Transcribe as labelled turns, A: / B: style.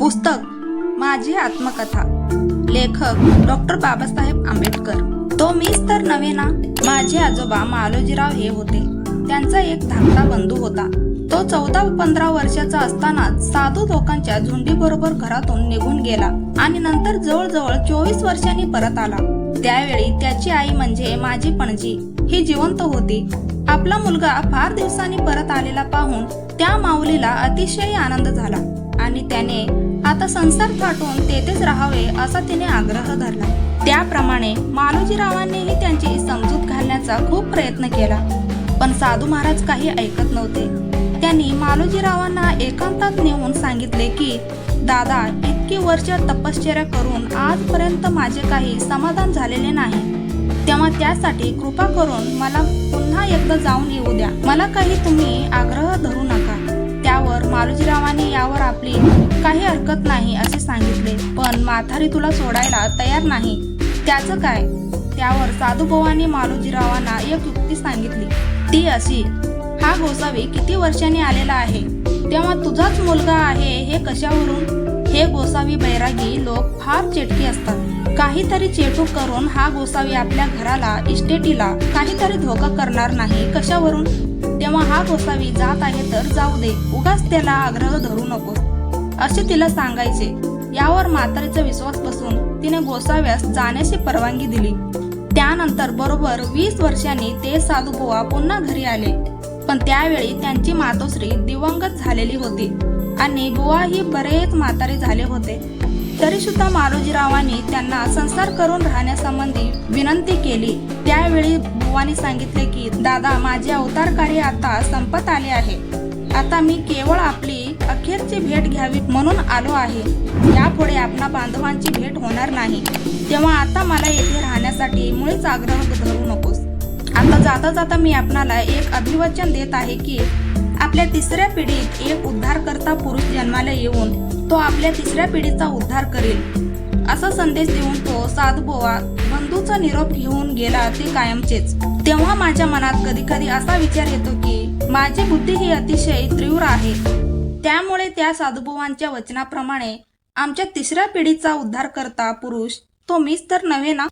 A: पुस्तक माझी आत्मकथा लेखक डॉक्टर बाबासाहेब आंबेडकर. तो मीच तर नव्हे ना? माझे आजोबा मालोजीराव हे होते. त्यांचा एक धाकटा बंधू होता. तो चौदा पंधरा वर्षाचा असतानाच साधू लोकांच्या झुंडीबरोबर घरातून निघून गेला आणि नंतर जवळजवळ चोवीस वर्षांनी परत आला. त्यावेळी त्याची आई म्हणजे माझी पणजी. ही जिवंत होती. आपला मुलगा फार दिवसांनी परत आलेला पाहून त्या माऊलीला अतिशय आनंद झाला आणि त्याने आता संसार थाटून तेथेच राहावे असा तिने आग्रह धरला. त्याप्रमाणे मालोजीरावांनीही त्यांची समजूत घालण्याचा खूप प्रयत्न केला. पण साधू महाराज काही ऐकत नव्हते. त्यांनी मालोजीरावांना एकांतात नेऊन सांगितले की दादा इतकी वर्ष तपश्चर्या करून आजपर्यंत माझे काही समाधान झालेले नाही. तेव्हा त्यासाठी कृपा करून मला पुन्हा एकदा जाऊन येऊ द्या. मला काही तुम्ही आग्रह धरू नका. त्यावर मालोजीरावांनी यावर आपली काही हरकत नाही असे सांगितले. पण माथारी तुला सोडायला तयार नाही. त्याचं काय? त्यावर साधुभवानी मालोजीरावांना एक युक्ती सांगितली. ती अशी हा गोसावी किती वर्षांनी आलेला आहे? तेव्हा तुझाच मुलगा आहे हे कशावरून? हे गोसावी बैरागी लोक फार चेटकी असतात. काहीतरी चेटूक करून हा गोसावी आपल्या घराला इस्टेटीला काहीतरी धोका करणार नाही. कशावरून? तेव्हा हा गोसावी जात आहे तर जाऊ दे. उगाच त्याला आग्रह धरू नको असे तिला सांगायचे. यावर म्हातारीचा विश्वास बसून तिने गोसाव्यास जाण्याची परवानगी दिली. त्यानंतर बरोबर वीस वर्षांनी ते साधूबुवा पुन्हा घरी आले. पण त्यावेळी त्यांची मातोश्री दिवंगत झालेली होती आणि बुवाही बरेच म्हातारे झाले होते. तरी सुद्धा मालोजीरावांनी त्यांना संसार करून राहण्यासंबंधी विनंती केली. त्यावेळी बुवानी सांगितले की दादा माझे अवतार कार्य आता संपत आले आहे. आता मी केवळ आपली अखेरची भेट घ्यावी म्हणून आलो आहे. यापुढे आपणा बांधवांची भेट होणार नाही. तेव्हा आता मला येथे राहण्यासाठी मुळीच आग्रह धरू नकोस. आता जाता जाता मी आपणाला एक अभिवचन देत आहे की आपल्या तिसऱ्या पिढीत एक उद्धारकर्ता पुरुष जन्माला येऊन तो आपल्या तिसऱ्या पिढीचा उद्धार करेल. असा संदेश देऊन तो साधबोवा बंधूचा निरोप घेऊन गेला ते कायमचेच. तेव्हा माझ्या मनात कधी कधी असा विचार येतो की माझी बुद्धी ही अतिशय तीव्र आहे. त्यामुळे त्या साधुबुवांच्या वचनाप्रमाणे आमच्या तिसऱ्या पिढीचा उद्धार करता पुरुष तो मीच तर नव्हे ना?